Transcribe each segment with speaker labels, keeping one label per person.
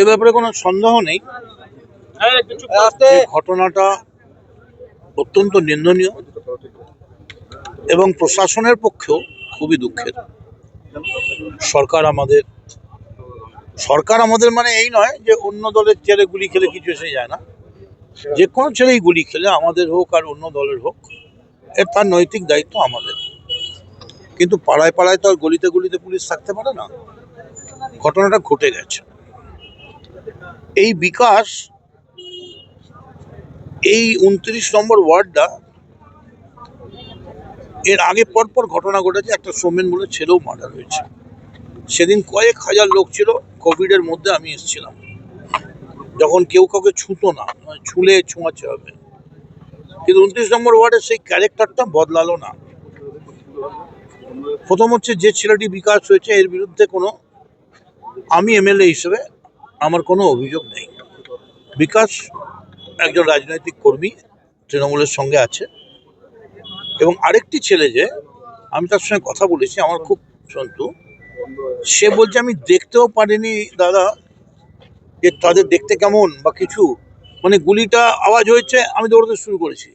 Speaker 1: এ ব্যাপারে কোনো সন্দেহ নেই। যে ঘটনাটা অত্যন্ত নিন্দনীয় এবং প্রশাসনের পক্ষেও খুবই দুঃখের। সরকার আমাদের সরকার আমাদের মানে এই নয় যে অন্য দলের ছেলে গুলি খেলে কিছু এসে যায় না। যে কোনো ছেলেই গুলি খেলে আমাদের হোক আর অন্য দলের হোক এর তার নৈতিক দায়িত্ব আমাদের। কিন্তু পাড়ায় পাড়ায় তো আর গলিতে গলিতে পুলিশ থাকতে পারে না। ঘটনাটা ঘটে গেছে। এই বিকাশ এই উনত্রিশ নম্বর ওয়ার্ডটা এর আগে পরপর ঘটনা ঘটেছে, একটা সোমেন বলে ছেলেও মার্ডার হয়েছে সেদিন কয়েক হাজার লোক ছিল, কোভিডের মধ্যে আমি এসেছিলাম। যখন কেউ কাউকে ছুতো না ছুলে ছোঁয়াচ্ছে হবে। কিন্তু উনত্রিশ নম্বর ওয়ার্ডের সেই ক্যারেক্টারটা বদলালো না। প্রথম হচ্ছে যে ছেলেটি বিকাশ হয়েছে, এর বিরুদ্ধে কোনো আমি এমএলএ হিসেবে আমার কোনো অভিযোগ নেই। বিকাশ একজন রাজনৈতিক কর্মী তৃণমূলের সঙ্গে আছে এবং আরেকটি ছেলে যে, আমি তার সঙ্গে কথা বলেছি, আমার খুব সন্তু সে বলছে, আমি দেখতেও পারিনি দাদা যে তাদের দেখতে কেমন বা কিছু। মানে গুলিটা আওয়াজ হয়েছে, আমি দৌড়তে শুরু করেছি।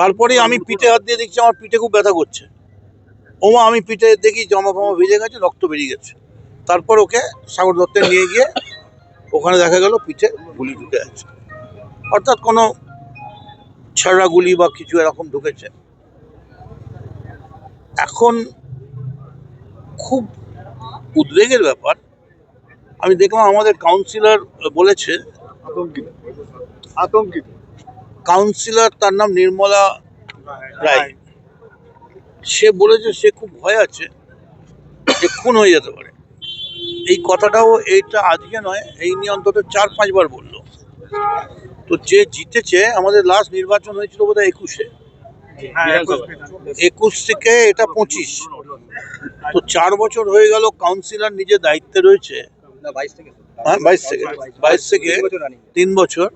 Speaker 1: তারপরে আমি পিঠে হাত দিয়ে দেখছি, আমার পিঠে খুব ব্যথা করছে। ওমা, আমি পিঠে দেখি, জমা ফমা ভিজে গেছে, রক্ত বেরিয়ে গেছে। তারপর ওকে সাগর দত্তে নিয়ে গিয়ে ওখানে দেখা গেল পিঠে গুলি ঢুকে আছে। অর্থাৎ কোনো ছাড়া গুলি বা কিছু এরকম ঢুকেছে। এখন খুব উদ্বেগের ব্যাপার। আমি দেখলাম আমাদের কাউন্সিলর বলেছে
Speaker 2: আতঙ্কিত। আতঙ্কিত।
Speaker 1: কাউন্সিলর তার নাম নির্মলা রায়। সে বলেছে সে খুব ভয় আছে যে খুন হয়ে যেতে পারে। এই কথাটাও এইটা আজকে নয় এই নিয়ে অন্তত চার পাঁচবার বলল। তো যে জিতেছে আমাদের লাস্ট নির্বাচন হয়েছিল বোধহয় একুশে। একুশ থেকে। এটা পঁচিশ। তো চার বছর হয়ে গেল কাউন্সিলর নিজে দায়িত্বে রয়েছে। হ্যাঁ বাইশ থেকে। বাইশ থেকে তিন বছর।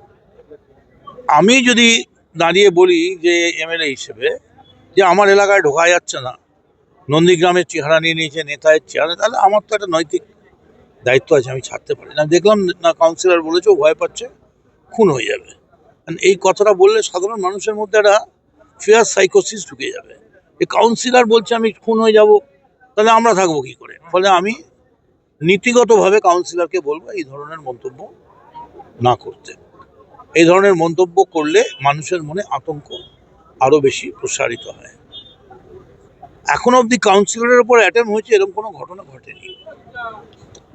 Speaker 1: আমি যদি দাঁড়িয়ে বলি যে এমএলএ হিসেবে যে আমার এলাকায় ঢোকা যাচ্ছে না নন্দীগ্রামের চেহারা নিয়ে নিয়েছে, নেতায়ের চেহারা। তাহলে আমার তো একটা নৈতিক দায়িত্ব আছে, আমি ছাড়তে পারি না। দেখলাম না কাউন্সিলর বলেছে ভয় পাচ্ছে, খুন হয়ে যাবে। এই কথাটা বললে সাধারণ মানুষের মধ্যে একটা ফেয়ার সাইকোসিস ঢুকে যাবে। এই কাউন্সিলর বলছে, আমি খুন হয়ে যাব, তাহলে আমরা থাকব কি করে? ফলে আমি নীতিগতভাবে কাউন্সিলরকে বলব, এই ধরনের মন্তব্য না করতে। এই ধরনের মন্তব্য করলে মানুষের মনে আতঙ্ক আরও বেশি প্রসারিত হয়। এখন অবধি কাউন্সিলরের উপর অ্যাটেম্প হয়েছে এরকম কোনো ঘটনা ঘটেনি।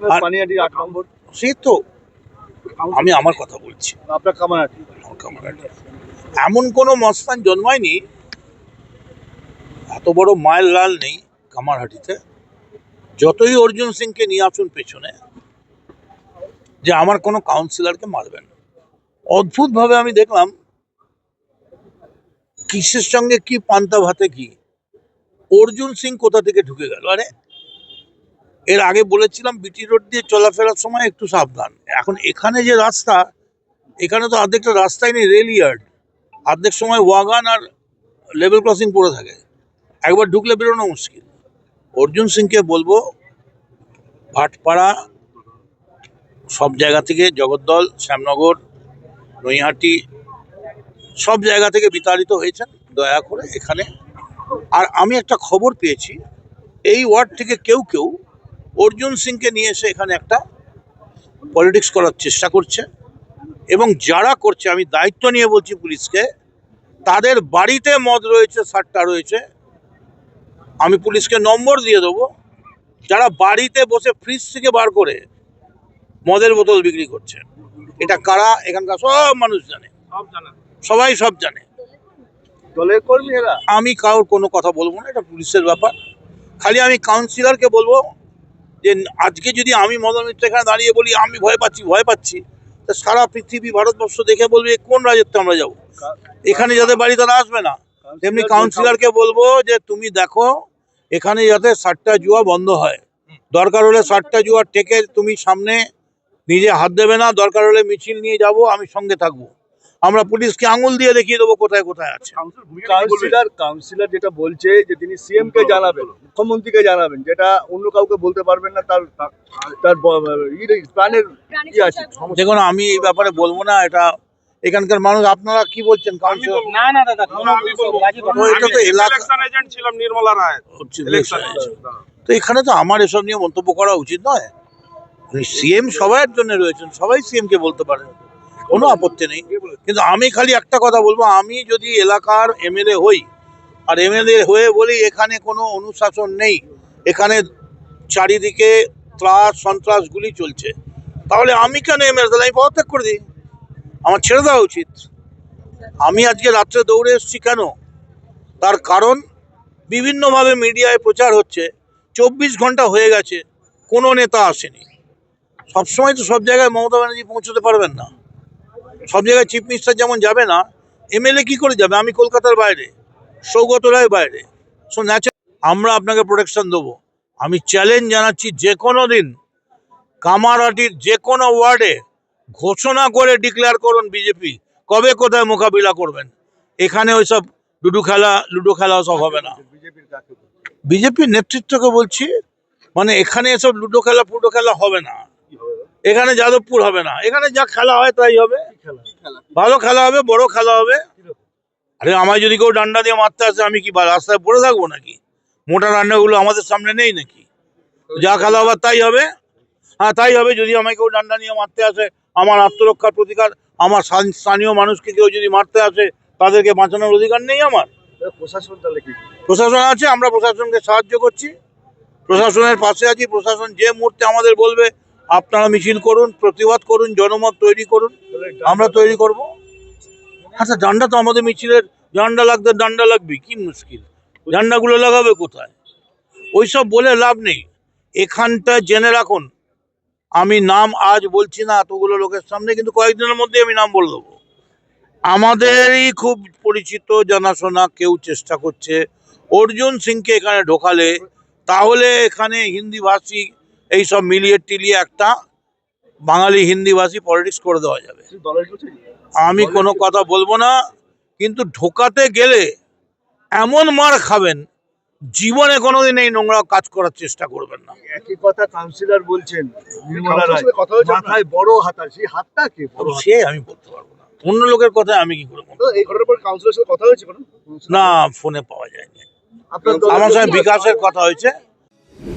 Speaker 1: আর-
Speaker 2: পানিয়াটির আট নম্বর?
Speaker 1: সে তো আমি আমার কথা বলছি।
Speaker 2: আপনার
Speaker 1: এমন কোনো মস্তান জন্মায়নি এত বড় মায়ের লাল নেই কামারহাটিতে। যতই অর্জুন সিংকে নিয়ে আসুন পেছনে যে আমার কোনো কাউন্সিলরকে মারবেন অদ্ভুতভাবে আমি দেখলাম কিসের সঙ্গে কি পান্তা ভাতে কি অর্জুন সিং কোথা থেকে ঢুকে গেল? আরে, এর আগে বলেছিলাম বিটি রোড দিয়ে চলাফেরার সময় একটু সাবধান। এখন এখানে যে রাস্তা, এখানে তো অর্ধেকটা রাস্তাই নেই রেল ইয়ার্ড অর্ধেক সময় ওয়াগান আর লেভেল ক্রসিং পড়ে থাকে। একবার ঢুকলে বেরোনো মুশকিল। অর্জুন সিংকে বলব, ভাটপাড়া, সব জায়গা থেকে জগদ্দল, শ্যামনগর, নৈহাটি, সব জায়গা থেকে বিতাড়িত হয়েছেন। দয়া করে এখানে আর আমি একটা খবর পেয়েছি এই ওয়ার্ড থেকে কেউ কেউ অর্জুন সিংকে নিয়ে এসে এখানে একটা পলিটিক্স করার চেষ্টা করছে এবং যারা করছে আমি দায়িত্ব নিয়ে বলছি পুলিশকে তাদের বাড়িতে মদ রয়েছে সাট্টা রয়েছে। আমি পুলিশকে নম্বর দিয়ে দেবো যারা বাড়িতে বসে ফ্রিজ থেকে বার করে মদের বোতল বিক্রি করছে এটা কারা? এখানকার সব মানুষ জানে। সবাই সব জানে।
Speaker 2: দলের কর্মী এরা
Speaker 1: আমি কারোর কোনো কথা বলব না এটা পুলিশের ব্যাপার। খালি আমি কাউন্সিলরকে বলব যে আজকে যদি আমি মদন মিত্র এখানে দাঁড়িয়ে বলি আমি ভয় পাচ্ছি ভয় পাচ্ছি তা সারা পৃথিবী ভারতবর্ষ দেখে বলবে কোন রাজত্বে আমরা যাব? এখানে যাদের বাড়ি তারা আসবে না। তেমনি কাউন্সিলরকে বলব যে তুমি দেখো এখানে যাতে সাতটা জুয়া বন্ধ হয়। দরকার হলে সাতটা জুয়া টেকে তুমি সামনে নিজে হাত দেবে না দরকার হলে মিছিল নিয়ে যাব আমি সঙ্গে থাকব। আমরা পুলিশকে আঙুল দিয়ে দেখিয়ে দেবো কোথায় কোথায় আছে।
Speaker 2: কাউন্সিলর কাউন্সিলর যেটা বলছে যে তিনি সিএম কে জানাবেন মুখ্যমন্ত্রীকে জানাবেন যেটা অন্য কাউকে বলতে পারবেন না তার তার প্রাণের কি আছে।
Speaker 1: দেখুন আমি এই ব্যাপারে বলব না এটা এখানকার মানুষ আপনারা কি বলছেন কাউন্সিলর
Speaker 3: না দাদা
Speaker 1: তো এটা তো এলাকা
Speaker 4: এজেন্ট ছিলাম নির্মলা রায়।
Speaker 1: হচ্ছে তো এখানে তো আমার এসব নিয়ে মন্তব্য করা উচিত নয়। সিএম সবার জন্য রয়েছেন সবাই সিএম কে বলতে পারেন কোনো আপত্তি নেই। কিন্তু আমি খালি একটা কথা বলব, আমি যদি এলাকার এমএলএ হই, আর এমএলএ হয়ে বলি এখানে কোনো অনুশাসন নেই, এখানে চারিদিকে ত্রাস, সন্ত্রাসগুলি চলছে, তাহলে আমি কেন এমএলএ? তাহলে আমি পদত্যাগ করে দিই। আমার ছেড়ে দেওয়া উচিত। আমি আজকে রাত্রে দৌড়ে এসেছি কেন? তার কারণ বিভিন্নভাবে মিডিয়ায় প্রচার হচ্ছে, চব্বিশ ঘণ্টা হয়ে গেছে, কোনো নেতা আসেনি। সবসময় তো সব জায়গায় মমতা ব্যানার্জি পৌঁছতে পারবেন না। সব জায়গায় চিফ মিনিস্টার যেমন যাবে না এমএলএ কি করে যাবে? আমি কলকাতার বাইরে, সৌগত রায় বাইরে। সো ন্যাচার আমরা আপনাকে প্রোটেকশন দেবো। আমি চ্যালেঞ্জ জানাচ্ছি যে কোনো দিন কামারহাটির যে কোনো ওয়ার্ডে ঘোষণা করে ডিক্লেয়ার করুন বিজেপি কবে কোথায় মোকাবিলা করবেন? এখানে ওইসব লুডো খেলা লুডো খেলা সব হবে না।
Speaker 2: বিজেপির
Speaker 1: নেতৃত্বকে বলছি মানে এখানে এসব লুডো খেলা, ফুডো খেলা হবে না? এখানে যাদবপুর হবে না। এখানে যা খেলা হয় তাই হবে? ভালো খেলা হবে বড় খেলা হবে। আরে আমায় যদি কেউ ডান্ডা দিয়ে মারতে আসে আমি কি বা- রাস্তায় পড়ে থাকব নাকি? মোটা ডান্ডাগুলো আমাদের সামনে নেই নাকি? যা খেলা হবে তাই হবে। হ্যাঁ তাই হবে। যদি আমায় কেউ ডান্ডা নিয়ে মারতে আসে আমার আত্মরক্ষার প্রতিকার আমার স্থানীয় মানুষকে কেউ যদি মারতে আসে তাদেরকে বাঁচানোর অধিকার নেই আমার।
Speaker 2: প্রশাসন তাহলে কি?
Speaker 1: প্রশাসন আছে আমরা প্রশাসনকে সাহায্য করছি। প্রশাসনের পাশে আছি। প্রশাসন যে মুহূর্তে আমাদের বলবে আপনারা মিছিল করুন, প্রতিবাদ করুন, জনমত তৈরি করুন, আমরা তৈরি করব। আচ্ছা ডান্ডা তো আমাদের মিছিলের, ডান্ডা লাগতে ডান্ডা লাগবে কি মুশকিল। ডান্ডাগুলো লাগাবে কোথায়? ওইসব বলে লাভ নেই। এখানটা জেনে রাখুন, আমি নাম আজ বলছি না এতগুলো লোকের সামনে, কিন্তু কয়েকদিনের মধ্যে আমি নাম বলে দেবো। আমাদেরই খুব পরিচিত জানাশোনা, কেউ চেষ্টা করছে। অর্জুন সিংকে এখানে ঢোকালে, তাহলে এখানে হিন্দিভাষী এইসব মিলিয়ে টিলিয়ে একটা বাঙালি হিন্দিভাষী পলিটিক্স করে দেওয়া যাবে। আমি কোনো কথা বলব না কিন্তু ঢোকাতে গেলে এমন মার খাবেন জীবনে কোনোদিন এই নোংরা কাজ করার চেষ্টা করবেন না।
Speaker 2: একই কথা কাউন্সিলর বলছেন? মাথায় বড় হাতা হাতটা কি?
Speaker 1: সে আমি বলতে পারব না। অন্য লোকের কথা আমি কি করে বলব?
Speaker 5: এই ঘটনার পর কাউন্সিলরের সাথে কথা হয়েছে
Speaker 1: না ফোনে পাওয়া যায়নি।
Speaker 2: আপনার
Speaker 1: আমার সঙ্গে বিকাশের কথা হয়েছে।